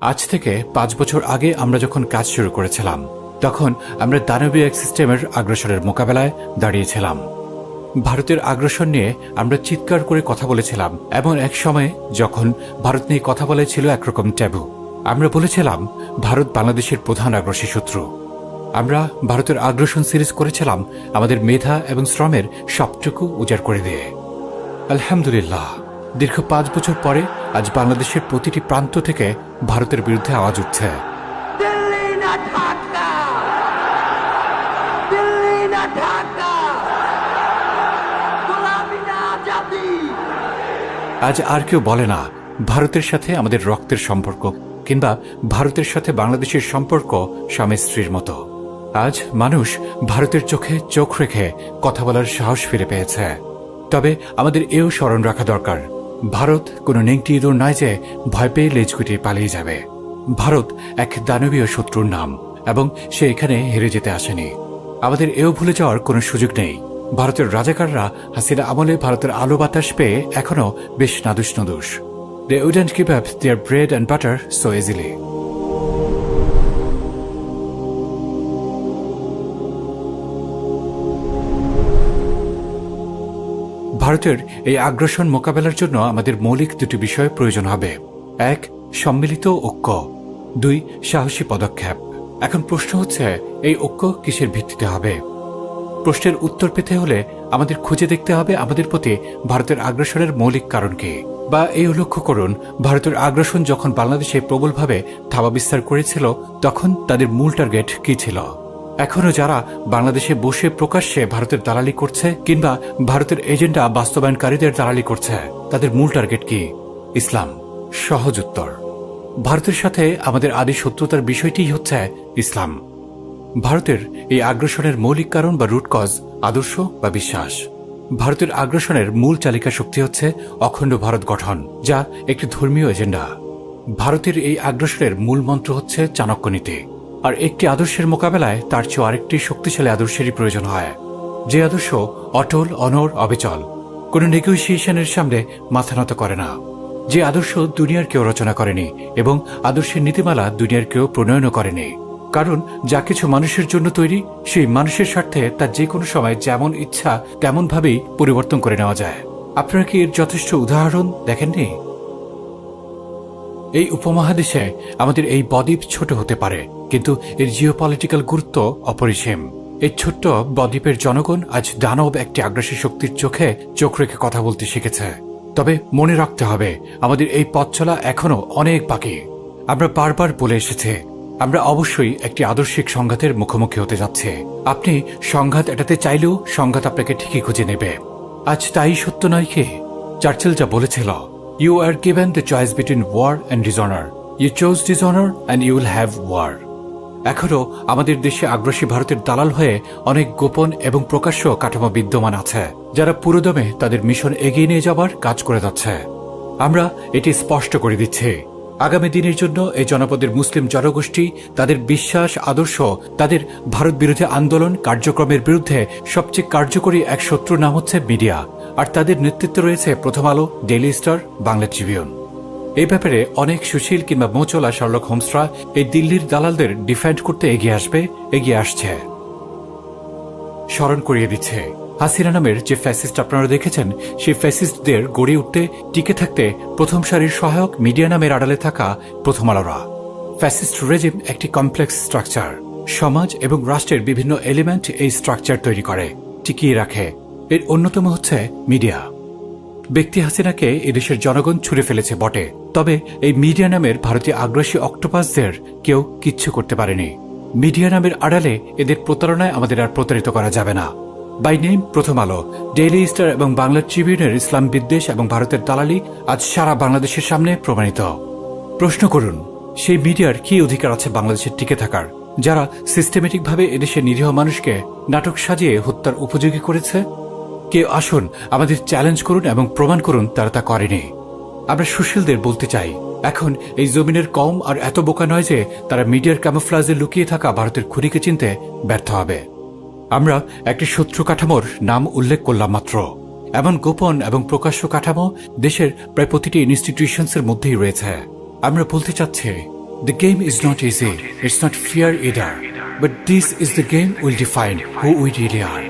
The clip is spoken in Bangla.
আজ থেকে পাঁচ বছর আগে আমরা যখন কাজ শুরু করেছিলাম, তখন আমরা দানবীয় এক সিস্টেমের আগ্রাসনের মোকাবেলায় দাঁড়িয়েছিলাম। ভারতের আগ্রাসন নিয়ে আমরা চিৎকার করে কথা বলেছিলাম এমন এক সময়ে যখন ভারত নিয়ে কথা বলে ছিল একরকম ট্যাবু, আমরা বলেছিলাম, ভারত বাংলাদেশের প্রধান আগ্রাসী শত্রু। আমরা ভারতের আগ্রাসন সিরিজ করেছিলাম আমাদের মেধা এবং শ্রমের সবটুকু উজাড় করে দিয়ে। আলহামদুলিল্লাহ। দীর্ঘ পাঁচ বছর পরে আজ বাংলাদেশের প্রতিটি প্রান্ত থেকে ভারতের বিরুদ্ধে আওয়াজ উঠছে। আজ আর কেউ বলে না ভারতের সাথে আমাদের রক্তের সম্পর্ক কিংবা ভারতের সাথে বাংলাদেশের সম্পর্ক স্বামী স্ত্রীর মতো। আজ মানুষ ভারতের চোখে চোখ রেখে কথা বলার সাহস ফিরে পেয়েছে। তবে আমাদের এও স্মরণ রাখা দরকার। ভারত কোনো নেংটি ইঁদুর নাই যে ভয় পেয়ে লেজ গুটিয়ে পালিয়ে যাবে। ভারত এক দানবীয় শত্রুর নাম এবং সে এখানে হেরে যেতে আসেনি। আমাদের এও ভুলে যাওয়ার কোনো সুযোগ নেই। ভারতের রাজাকাররা হাসিনা আমলে ভারতের আলো বাতাস পেয়ে এখনও বেশ নাদুস নদুস they wouldn't keep up their bread and butter so easily ভারতের এই আগ্রাসন মোকাবেলার জন্য আমাদের মৌলিক দুটি বিষয় প্রয়োজন হবে। এক, সম্মিলিত ঐক্য। দুই, সাহসী পদক্ষেপ। এখন প্রশ্ন হচ্ছে, এই ঐক্য কিসের ভিত্তিতে হবে? প্রশ্নের উত্তর পেতে হলে আমাদের খুঁজে দেখতে হবে আমাদের প্রতি ভারতের আগ্রাসনের মৌলিক কারণ কি। বা এই লক্ষ্য করুন, ভারতের আগ্রাসন যখন বাংলাদেশে প্রবলভাবে থাবা বিস্তার করেছিল, তখন তাদের মূল টার্গেট কি ছিল? এখনও যারা বাংলাদেশে বসে প্রকাশ্যে ভারতের দালালি করছে কিংবা ভারতের এজেন্ডা বাস্তবায়নকারীদের দালালি করছে, তাদের মূল টার্গেট কি? ইসলাম। সহজ উত্তর। ভারতের সাথে আমাদের আদি শত্রুতার বিষয়টি হচ্ছে ইসলাম। ভারতের এই আগ্রাসনের মৌলিক কারণ বা রুট কজ আদর্শ বা বিশ্বাস। ভারতের আগ্রাসনের মূল চালিকা শক্তি হচ্ছে অখণ্ড ভারত গঠন, যা একটি ধর্মীয় এজেন্ডা। ভারতের এই আগ্রাসনের মূল মন্ত্র হচ্ছে চাণক্য নীতি। আর একটি আদর্শের মোকাবেলায় তার চেয়ে আরেকটি শক্তিশালী আদর্শেরই প্রয়োজন হয়। যে আদর্শ অটল অনর অবিচল, কোনো নেগোসিয়েশনের সামনে মাথা নত করে না। যে আদর্শ দুনিয়ার কেউ রচনা করেনি এবং আদর্শের নীতিমালা দুনিয়ার কেউ প্রণয়নও করেনি। কারণ যা কিছু মানুষের জন্য তৈরি, সেই মানুষের স্বার্থে তার যে কোনো সময় যেমন ইচ্ছা তেমন ভাবেই পরিবর্তন করে নেওয়া যায়। আপনারা কি এর যথেষ্ট উদাহরণ দেখেননি? এই উপমহাদেশে আমাদের এই বদ্বীপ ছোট হতে পারে, কিন্তু এর জিওপলিটিক্যাল গুরুত্ব অপরিসীম। এই ছোট্ট বদ্বীপের জনগণ আজ দানব একটি আগ্রাসী শক্তির চোখে চোখ রেখে কথা বলতে শিখেছে। তবে মনে রাখতে হবে, আমাদের এই পথ চলা এখনও অনেক বাকি। আমরা বারবার বলে এসেছে, আমরা অবশ্যই একটি আদর্শিক সংঘাতের মুখোমুখি হতে যাচ্ছে। আপনি সংঘাত এটাতে চাইলেও সংঘাত আপনাকে ঠিকই খুঁজে নেবে। আজ তাই সত্য নয় কি? চার্চিল যা বলেছিল you are given the choice between war and dishonour you chose dishonour and you will have war এখনও আমাদের দেশে আগ্রাসী ভারতের দালাল হয়ে অনেক গোপন এবং প্রকাশ্য কাঠামো বিদ্যমান আছে, যারা পুরোদমে তাদের মিশন এগিয়ে নিয়ে যাবার কাজ করে যাচ্ছে। আমরা এটি স্পষ্ট করে দিচ্ছি। আগামী দিনের জন্য এই জনপদের মুসলিম জনগোষ্ঠী, তাদের বিশ্বাস, আদর্শ, তাদের ভারত বিরোধী আন্দোলন কার্যক্রমের বিরুদ্ধে সবচেয়ে কার্যকরী এক শত্রুর নাম হচ্ছে মিডিয়া। আর তাদের নেতৃত্বে রয়েছে প্রথম আলো, ডেইলি স্টার, বাংলা ট্রিবিউন। এই ব্যাপারে অনেক সুশীল কিংবা মোচলা শার্লক হোমসরা এই দিল্লির দালালদের ডিফেন্ড করতে এগিয়ে আসবে, এগিয়ে আসছে। স্মরণ করিয়ে দিচ্ছে। হাসিনা নামের যে ফ্যাসিস্ট আপনারা দেখেছেন, সেই ফ্যাসিস্টদের গড়ে উঠতে, টিকে থাকতে প্রথম সারির সহায়ক মিডিয়া নামের আড়ালে থাকা প্রথম আলোরা। ফ্যাসিস্ট রেজিম একটি কমপ্লেক্স স্ট্রাকচার। সমাজ এবং রাষ্ট্রের বিভিন্ন এলিমেন্ট এই স্ট্রাকচার তৈরি করে, টিকিয়ে রাখে। এর অন্যতম হচ্ছে মিডিয়া। ব্যক্তি হাসিনাকে এদেশের জনগণ ছুড়ে ফেলেছে বটে। তবে এই মিডিয়া নামের ভারতীয় আগ্রাসী অক্টোপাসদের কেউ কিচ্ছু করতে পারেনি। মিডিয়া নামের আড়ালে এদের প্রতারণায় আমাদের আর প্রতারিত করা যাবে না। বাই নেম প্রথম আলো। ডেইলি স্টার এবং বাংলা ট্রিবিউনের ইসলাম বিদ্বেষ এবং ভারতের দালালি আজ সারা বাংলাদেশের সামনে প্রমাণিত। প্রশ্ন করুন, সেই মিডিয়ার কি অধিকার আছে বাংলাদেশের টিকে থাকার, যারা সিস্টেমেটিকভাবে এদেশের নিরীহ মানুষকে নাটক সাজিয়ে হত্যার উপযোগী করেছে? কেউ আসুন, আমাদের চ্যালেঞ্জ করুন এবং প্রমাণ করুন তারা তা করেনি। আমরা সুশীলদের বলতে চাই এখন এই জমিনের কম আর এত বোকা নয় যে তারা মিডিয়ার ক্যামোফ্লাজে লুকিয়ে থাকা ভারতের খুনিকে চিনতে ব্যর্থ হবে আমরা একটি শত্রু কাঠামোর নাম উল্লেখ করলাম মাত্র এমন গোপন এবং প্রকাশ্য কাঠামো দেশের প্রায় প্রতিটি ইনস্টিটিউশনসের মধ্যেই রয়েছে আমরা বলতে চাচ্ছি The game is not easy, it's not fair either. But this is the game will define we really are.